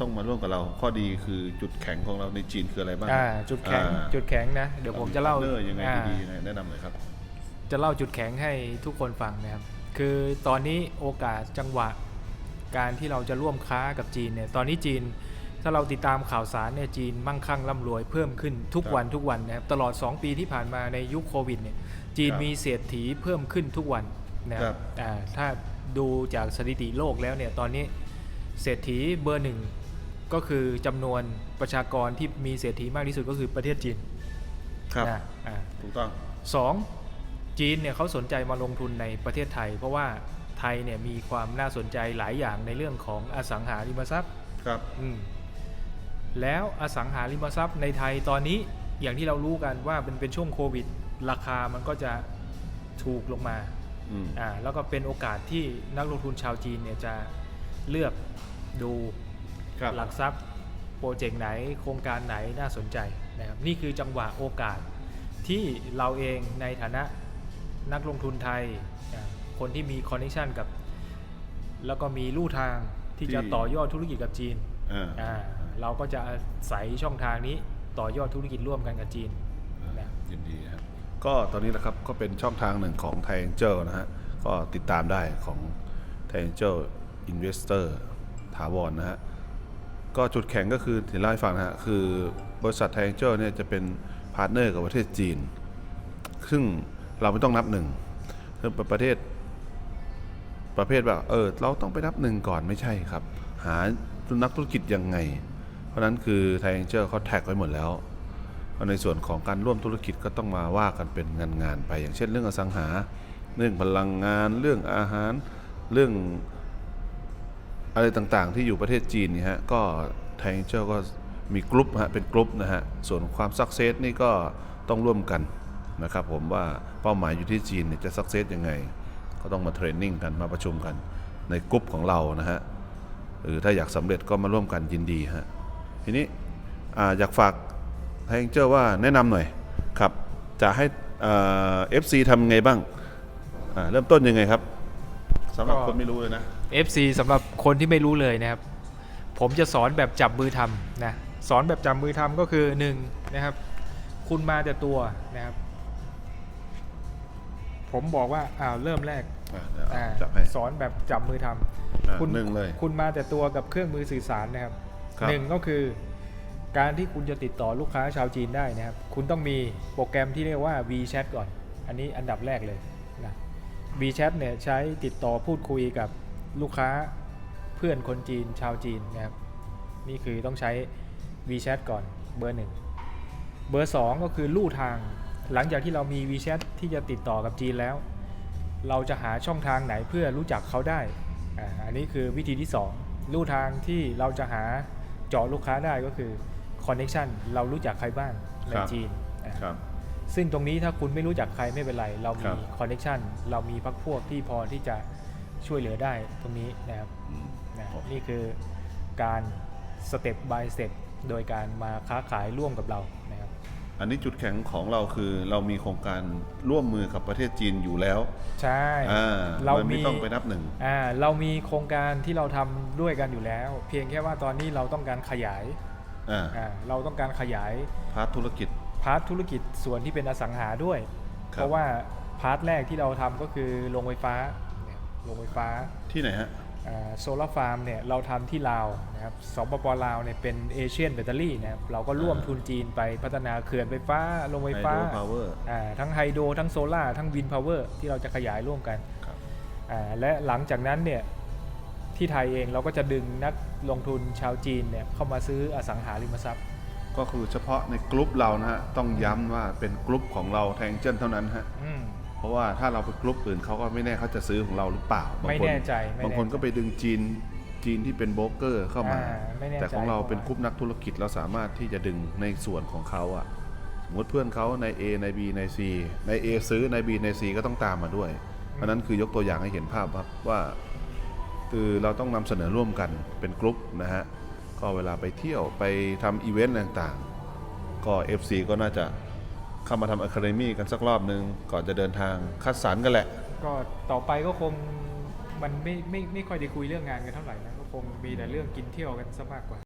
ต้องมาร่วมกับเรา ข้อดีคือจุดแข็งของเราในจีนคืออะไรบ้างอ่าจุดแข็งอ่าจุดแข็งนะ เดี๋ยวผมจะเล่าพร์ทนอร์ยังไงอ่า ดีๆแนะนำหน่อยครับ จะเล่าจุดแข็งให้ทุกคนฟังนะครับ คือตอนนี้โอกาสจังหวะการที่เราจะร่วมค้ากับจีนเนี่ย ตอนนี้จีน ถ้าเราติดตามข่าวสารเนี่ยจีนมั่งคั่งร่ำรวยเพิ่มขึ้นทุกครับวันทุกวันนะครับ ตลอด 2 ปีที่ผ่านมาในยุคโควิดเนี่ย จีนครับมีเศรษฐีเพิ่มขึ้นทุกวันนะคครัรับบ อ่าถ้าดูจากสถิติโลกแล้วเนี่ย ตอนนี้เศรษฐีเบอร์หนึ่ง ก็คือจำนวนประชากรที่มีเศรษฐีมากที่สุดก็คือประเทศจีนครับนะอ่าถูกต้องสองจีนเนี่ยเขาสนใจมาลงทุนในประเทศไทย เพราะว่าไทยเนี่ยมีความน่าสนใจหลายอย่างในเรื่องของอสังหาริมทรัพย์ครับอืมแล้วอสังหาริมทรัพย์ในไทยตอนนี้อย่างที่เรารู้กันว่าเป็นเป็นช่วงโควิด ราคามันก็จะถูกลงมาอืมอ่าแล้วก็เป็นโอกาสที่นักลงทุนชาวจีนเนี่ยจะเลือกดู ครับ หลักทรัพย์โปรเจกต์ไหน โครงการไหนน่าสนใจนะครับนี่คือจังหวะโอกาสที่เราเองในฐานะนักลงทุนไทยอ่าคนที่มีคอนเนคชันกับ แล้วก็มีลู่ทางที่จะที่ ต่อยอดธุรกิจกับจีนอ่าอ่าเราก็จะอาศัยช่องทางนี้ต่อยอดธุรกิจร่วมกันกับจีนนะยินดีครับก็ตอนนี้นะครับก็เป็นช่องทางหนึ่งของ t h a i a n g e l นะฮะ ก็ติดตามได้ของ t h a i a n g e l Investor ถาวรนะฮะ ก็จุดแข็งก็คือที่เล่าให้ฟังฮะคือบริษัท t h a i a n g e l เนี่ยจะเป็นพาร์ทเนอร์กับประเทศจีน ซึ่งเราไม่ต้องนับหนึ่งคือประเทศ ประเภทแบบเออเราต้องไปนับหนึ่งก่อนไม่ใช่ครับ หานักธุรกิจยังไง เพราะนั้นคือ t h a i a n g e l เขาแท็กไว้หมดแล้ว ในส่วนของการร่วมธุรกิจก็ต้องมาว่ากันเป็นงานงานๆไป อย่างเช่นเรื่องอสังหา เรื่องพลังงาน เรื่องอาหาร เรื่อง อะไรต่างๆ ที่อยู่ประเทศจีนนี่ฮะก็ไทยเจ้าก็มีกลุ่มฮะเป็นกลุ่มนะฮะส่วนความสักเซสนี่ก็ต้องร่วมกันนะครับผมว่าเป้าหมายอยู่ที่จีนเนี่ยจะสักเซสยังไง ก็ต้องมาเทรนนิ่งกันมาประชุมกันในกลุ่มของเรานะฮะหรือถ้าอยากสำเร็จก็มาร่วมกันยินดีฮะทีนี้ออยากฝากไทยเจ้าว่าแนะนำหน่อยครับจะให้เอฟซีทำไงบ้างเริ่มต้นยังไงครับสำหรับคนไม่รู้เลยนะ FC สำหรับคนที่ไม่รู้เลยนะครับ ผมจะสอนแบบจับมือทำนะสอนแบบจับมือทำก็คือหนึ่งนะครับ คุณมาแต่ตัวนะครับ ผมบอกว่าอ้าวเริ่มแรกอะเดี๋ยวอ่าจับให้สอนแบบจับมือทอะำคุณหนึ่งเลย คุณมาแต่ตัวกับเครื่องมือสื่อสารนะครับครับ หนึ่งก็คือ การที่คุณจะติดต่อลูกค้าชาวจีนได้นะครับ คุณต้องมีโปรแกรมที่เรียกว่า WeChat ก่อน อันนี้อันดับแรกเลยนะ WeChat เนี่ยใช้ติดต่อพูดคุยกับ ลูกค้าเพื่อนคนจีนชาวจีนนะครับ นี่คือต้องใช้ WeChat ก่อนเบอร์หนึ่งเบอร์สองก็คือลู่ทาง หลังจากที่เรามี WeChat ที่จะติดต่อกับจีนแล้ว เราจะหาช่องทางไหนเพื่อรู้จักเขาได้อ่าอันนี้คือวิธีที่สองลู่ทางที่เราจะหาเจาะลูกค้าได้ก็คือ Connection เรารู้จักใครบ้างในครับจีนอ่าครับซึ่งตรงนี้ถ้าคุณไม่รู้จักใครไม่เป็นไร เราครัมีบคอนเน t ชันเรามีพักพวกที่พอที่จะ ช่วยเหลือได้ตรงนี้นะครับอืมนะโอเคนี่คือการสเต็ป by สเต็ปโดยการมาค้าขายร่วมกับเรานะครับ อันนี้จุดแข็งของเราคือเรามีโครงการร่วมมือกับประเทศจีนอยู่แล้ว ใช่อ่าเราโดยไม่มีต้องไปนับหนึ่งอ่าเรามีโครงการที่เราทำด้วยกันอยู่แล้ว เพียงแค่ว่าตอนนี้เราต้องการขยายอ่าอ่าเราต้องการขยายพาร์ทธุรกิจพาร์ทธุรกิจส่วนที่เป็นอสังหาด้วยครับเพราะว่าพาร์ทแรกที่เราทำก็คือโรงไฟฟ้าเนี่ย โรงไฟฟ้าที่ไหนฮะโซลาร์ฟาร์มเนี่ยเราทำที่ลาวนะครับสปปลาวเนี่ยเป็นเอเชียนแบตเตอรี่นะครับเราก็ร่วมอ่าทุนจีนไปพัฒนาเขื่อนไฟฟ้าโรงไฟฟ้า Hydro Power อ่าทั้งไฮโดรทั้งโซลาร์ทั้งวินพาวเวอร์ที่เราจะขยายร่วมกันครับอ่าและหลังจากนั้นเนี่ยที่ไทยเองเราก็จะดึงนักลงทุนชาวจีนเนี่ยเข้ามาซื้ออสังหาริมทรัพย์ ก็คือเฉพาะในกลุ่มเรานะฮะต้องย้ำว่าเป็นกลุ่มของเราแทงเจิ้นเท่านั้นฮะอืมเพ ราะว่าถ้าเราไปกลุ่มอื่นเขาก็ไม่แน่เขาจะซื้อของเราหรือเปล่าบางไม่คนแน่ใจไม่แน่ใจบางคนก็ไปดึงจีนจีนที่เป็นโบรกเกอร์เข้ามา อ่าไม่แน่ใจ แต่ของเราเป็นเพกราะว่าลุ่มนักธุรกิจเราสามารถที่จะดึงในส่วนของเขาอะสมมติเพื่อนเขาใน A ใน B ใน C ใน A ซื้อใน B ใน C ก็ต้องตามมาด้วย เพราะฉะนั้นคือยกตัวอย่างให้เห็นภาพครับว่า คือเราต้องนำเสนอร่วมกันเป็นกลุ่มนะฮะ ก็เวลาไปเที่ยวไปทำอีเวนต์ต่างๆ ก็ FC ก็น่าจะ เข้ามาทำอะคาเดมี่กันสักรอบหนึ่งก่อนจะเดินทางคัดสรรกันแหละ ก็ต่อไปก็คงมันไม่ไม่ไม่ค่อยได้คุยเรื่องงานกันเท่าไหร่นะก็คงมีแต่เรื่องกินเที่ยวกันซะมากกว่า